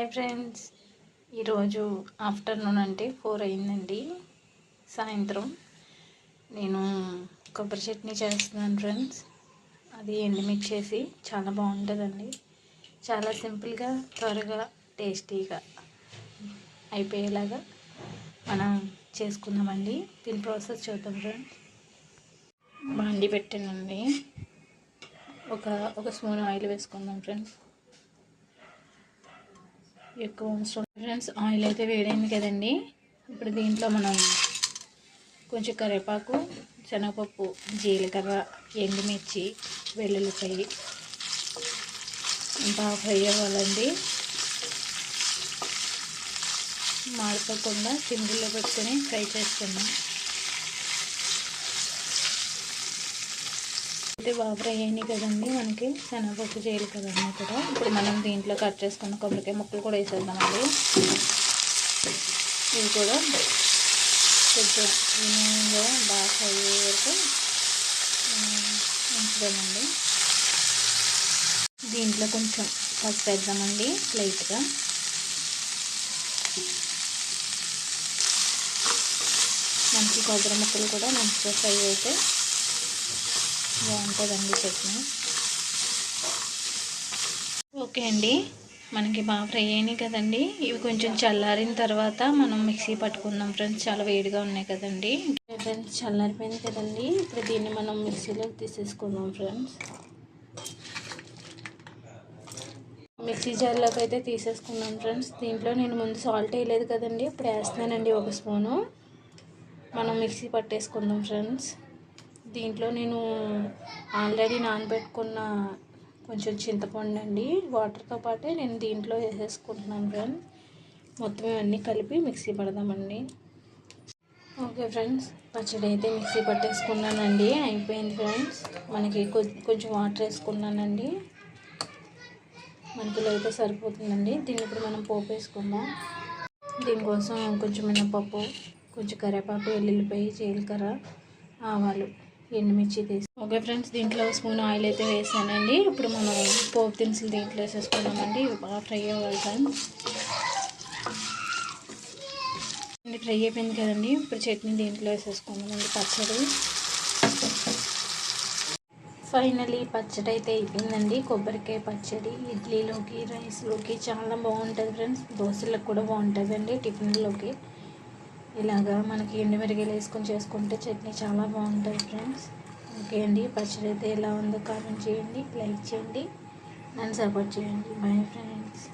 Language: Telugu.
Hi friends. ఈరోజు ఆఫ్టర్నూన్ అంటే ఫోర్ అయిందండి. సాయంత్రం నేను కొబ్బరి చట్నీ చేస్తున్నాను ఫ్రెండ్స్. అది ఎండుమిర్చి చేసి చాలా బాగుంటుందండి. చాలా సింపుల్గా త్వరగా టేస్టీగా అయిపోయేలాగా మనం చేసుకుందామండి. దీని ప్రాసెస్ చూద్దాం ఫ్రెండ్స్. బాండి పెట్టానండి. ఒక ఒక స్పూన్ ఆయిల్ వేసుకుందాం ఫ్రెండ్స్. ఎక్కువ అవసరం ఫ్రెండ్స్ ఆయిల్ అయితే వేడైంది కదండి. ఇప్పుడు దీంట్లో మనం కొంచెం కరివేపాకు శనగపప్పు జీలకర్ర ఎండుమిర్చి వెల్లుల్లిపాయ బాగా ఫ్రై అవ్వాలండి. మాడిపోకుండా సింగిల్లో పెట్టుకొని ఫ్రై చేస్తున్నాం. అయితే బాగా ఫ్రై కదండి. మనకి శనగపప్పు చేయాలి కదండి కూడా ఇప్పుడు మనం దీంట్లో కట్ చేసుకున్న కొబ్బరికాయ ముక్కలు కూడా వేసేద్దామండి. ఇవి కూడా కొంచెం కూడా బాగా ఫ్రై అయ్యే వరకు ఉంచుదామండి. దీంట్లో కొంచెం పసుపు వేద్దామండి లైట్గా. మనకి కొబ్బరి ముక్కలు కూడా మంచిగా ఫ్రై అయితే బాగుంటుందండి చట్నీ. ఓకే అండి. మనకి బాగా ఫ్రై అయినాయి కదండి. ఇవి కొంచెం చల్లారిన తర్వాత మనం మిక్సీ పట్టుకుందాం ఫ్రెండ్స్. చాలా వేడిగా ఉన్నాయి కదండి. ఫ్రెండ్స్ చల్లారిపోయింది కదండి. ఇప్పుడు దీన్ని మనం మిక్సీలోకి తీసేసుకుందాం ఫ్రెండ్స్. మిక్సీ జార్లోకి అయితే తీసేసుకున్నాం ఫ్రెండ్స్. దీంట్లో నేను ముందు సాల్ట్ వేయలేదు కదండి. ఇప్పుడు వేస్తున్నానండి ఒక స్పూను. మనం మిక్సీ పట్టేసుకుందాం ఫ్రెండ్స్. దీంట్లో నేను ఆల్రెడీ నానబెట్టుకున్న కొంచెం చింతపండు అండి. వాటర్తో పాటే నేను దీంట్లో వేసేసుకుంటున్నాను ఫ్రెండ్స్ మొత్తం ఇవన్నీ కలిపి మిక్సీ పడదామండి. ఓకే ఫ్రెండ్స్ పచ్చడి అయితే మిక్సీ పట్టేసుకున్నానండి. అయిపోయింది ఫ్రెండ్స్ మనకి కొంచెం వాటర్ వేసుకున్నానండి. మనకి అయితే సరిపోతుందండి. దీన్ని ఇప్పుడు మనం పోపు వేసుకుందాం దీనికోసం కొంచెం మినపప్పు కొంచెం కరివేపాకు వెల్లుల్లిపాయ జీలకర్ర ఆవాలు ఎండుమిర్చి తీసి ఓకే ఫ్రెండ్స్ దీంట్లో స్పూన్ ఆయిల్ అయితే వేసానండి. ఇప్పుడు మనం పోపు దినుసులు దీంట్లో వేసేసుకున్నామండి ఇవి బాగా ఫ్రై అవ్వాలి ఫ్రెండ్స్ ఫ్రై అయిపోయింది కదండి. ఇప్పుడు చట్నీ దీంట్లో వేసేసుకున్నామండి పచ్చడి. ఫైనలీ పచ్చడి అయితే అయిపోయిందండి. కొబ్బరికాయ పచ్చడి ఇడ్లీలోకి రైస్లోకి చాలా బాగుంటుంది ఫ్రెండ్స్. దోశలకు కూడా బాగుంటుందండి టిఫిన్లోకి ఇలాగా మనకి ఎండుమిరగలు వేసుకొని చేసుకుంటే చట్నీ చాలా బాగుంటుంది ఫ్రెండ్స్. ఓకే అండి పచ్చడి అయితే ఎలా ఉందో కామెంట్ చేయండి లైక్ చేయండి నన్ను సపోర్ట్ చేయండి. Bye friends